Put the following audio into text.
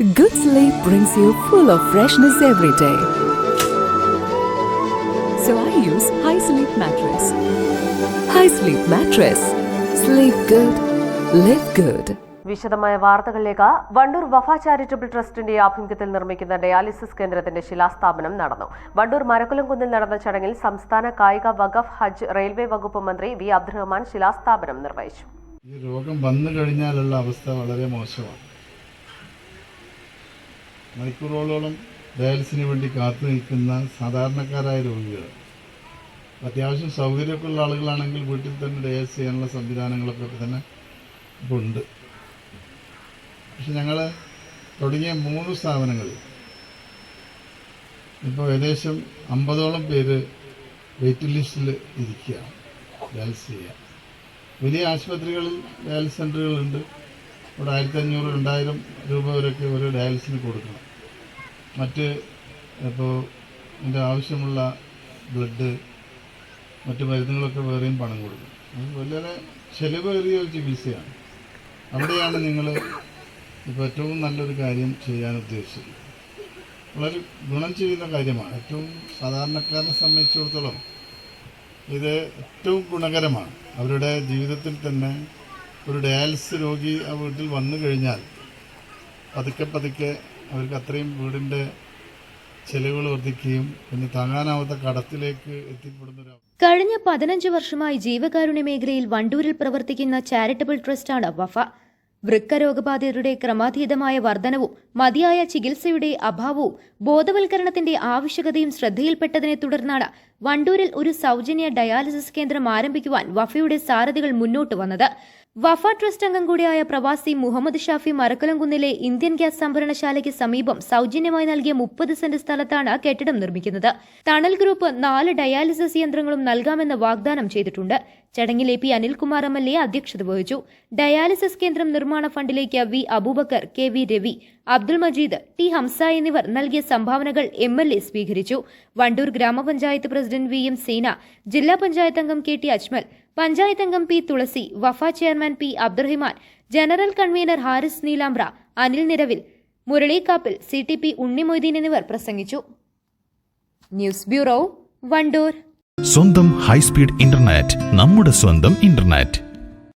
Good sleep brings you full of freshness every day. So I use High Sleep Mattress. High Sleep Mattress. Sleep good. Live good. വിശദമായ വാർത്തകളിലേക്ക് Wandoor Wafa charitable ട്രസ്റ്റിന്റെ ആഭിമുഖ്യത്തിൽ നിർമ്മിക്കുന്ന dialysis കേന്ദ്രത്തിന്റെ ശിലാസ്ഥാപനം നടന്നു വണ്ടൂർ മരക്കുലംകുന്നിൽ നടന്ന ചടങ്ങിൽ സംസ്ഥാന കായിക വഖഫ് ഹജ്ജ് റെയിൽവേ വകുപ്പ് മന്ത്രി വി അബ്ദുറഹ്മാൻ ശിലാസ്ഥാപനം നിർവഹിച്ചു ഈ രോഗം വന്നു കഴിഞ്ഞാലുള്ള അവസ്ഥ വളരെ മോശമാണ് മണിക്കൂറുകളോളം ഡയാലിസിന് വേണ്ടി കാത്തു നിൽക്കുന്ന സാധാരണക്കാരായ രോഗികൾ. അത്യാവശ്യം സൗകര്യമൊക്കെ ഉള്ള ആളുകളാണെങ്കിൽ വീട്ടിൽ തന്നെ ഡയാലിസ് ചെയ്യാനുള്ള സംവിധാനങ്ങളൊക്കെ തന്നെ ഇപ്പോൾ ഉണ്ട്. പക്ഷെ ഞങ്ങൾ തുടങ്ങിയ മൂന്ന് സ്ഥാപനങ്ങളിൽ ഇപ്പോൾ ഏകദേശം അമ്പതോളം പേര് വെയിറ്റ് ലിസ്റ്റിൽ ഇരിക്കുക ഡയാലിസ് ചെയ്യുക വലിയ ആശുപത്രികളിൽ ഡയാലിസ് സെന്ററുകളുണ്ട് ഇവിടെ ആയിരത്തി അഞ്ഞൂറ് രണ്ടായിരം രൂപ വരെയൊക്കെ ഒരു ഡയാലിസിന് കൊടുക്കണം. മറ്റ് ഇപ്പോൾ ഇതിന്റെ ആവശ്യമുള്ള ബ്ലഡ് മറ്റ് മരുന്നുകളൊക്കെ വേറെയും പണം കൊടുക്കും. അത് വളരെ ചിലവേറിയ ഒരു ചികിത്സയാണ്. അവിടെയാണ് നിങ്ങൾ ഇപ്പോൾ ഏറ്റവും നല്ലൊരു കാര്യം ചെയ്യാൻ ഉദ്ദേശിച്ചത്. വളരെ ഗുണം ചെയ്യുന്ന കാര്യമാണ്. ഏറ്റവും സാധാരണക്കാരനെ സംബന്ധിച്ചിടത്തോളം ഇത് ഏറ്റവും ഗുണകരമാണ്. അവരുടെ ജീവിതത്തിൽ തന്നെ ഒരു ഡയാലിസിസ് രോഗി ആ വീട്ടിൽ വന്നു കഴിഞ്ഞാൽ പതുക്കെ പതുക്കെ അവർക്ക് അത്രയും വീടിന്റെ ചെലവുകൾ വർദ്ധിക്കുകയും പിന്നെ താങ്ങാനാവാത്ത കടത്തിലേക്ക് എത്തിപ്പെടുന്ന കഴിഞ്ഞ പതിനഞ്ച് വർഷമായി ജീവകാരുണ്യ മേഖലയിൽ വണ്ടൂരിൽ പ്രവർത്തിക്കുന്ന ചാരിറ്റബിൾ ട്രസ്റ്റാണ് വഫ. വൃക്കരോഗബാധിതരുടെ ക്രമാതീതമായ വർധനവും മതിയായ ചികിത്സയുടെ അഭാവവും ബോധവൽക്കരണത്തിന്റെ ആവശ്യകതയും ശ്രദ്ധയിൽപ്പെട്ടതിനെ തുടർന്നാണ് വണ്ടൂരിൽ ഒരു സൗജന്യ ഡയാലിസിസ് കേന്ദ്രം ആരംഭിക്കുവാൻ വഫയുടെ സാരഥികൾ മുന്നോട്ട് വന്നത്. വഫ ട്രസ്റ്റ് അംഗം കൂടിയായ പ്രവാസി മുഹമ്മദ് ഷാഫി മരക്കലംകുന്നിലെ ഇന്ത്യൻ ഗ്യാസ് സംഭരണശാലയ്ക്ക് സമീപം സൗജന്യമായി നൽകിയ മുപ്പത് സെന്റ് സ്ഥലത്താണ് കെട്ടിടം നിർമ്മിക്കുന്നത്. തണൽ ഗ്രൂപ്പ് നാല് ഡയാലിസിസ് യന്ത്രങ്ങളും നൽകാമെന്ന് വാഗ്ദാനം ചെയ്തിട്ടുണ്ട്. ചടങ്ങിൽ A P Anilkumar M L A അധ്യക്ഷത വഹിച്ചു. ഡയാലിസിസ് കേന്ദ്രം നിർമ്മാണ ഫണ്ടിലേക്ക് V Aboobacker K V Ravi Abdul Majeed T Hamza എന്നിവർ നൽകിയ സംഭാവനകൾ എം എൽ എ സ്വീകരിച്ചു. വണ്ടൂർ ഗ്രാമപഞ്ചായത്ത് പ്രസിഡന്റ് വി എം സീന ജില്ലാ പഞ്ചായത്ത് അംഗം കെ ടി അജ്മൽ പഞ്ചായത്ത് അംഗം P Thulasi Wafa chairman P Abdurahiman general convener Haris Neelambra Anil Niravil Muralikappil C T P Unnimoideen എന്നിവർ പ്രസംഗിച്ചു. News bureau Wandoor. സ്വന്തം ഹൈസ്പീഡ് ഇന്റർനെറ്റ് നമ്മുടെ സ്വന്തം ഇന്റർനെറ്റ്.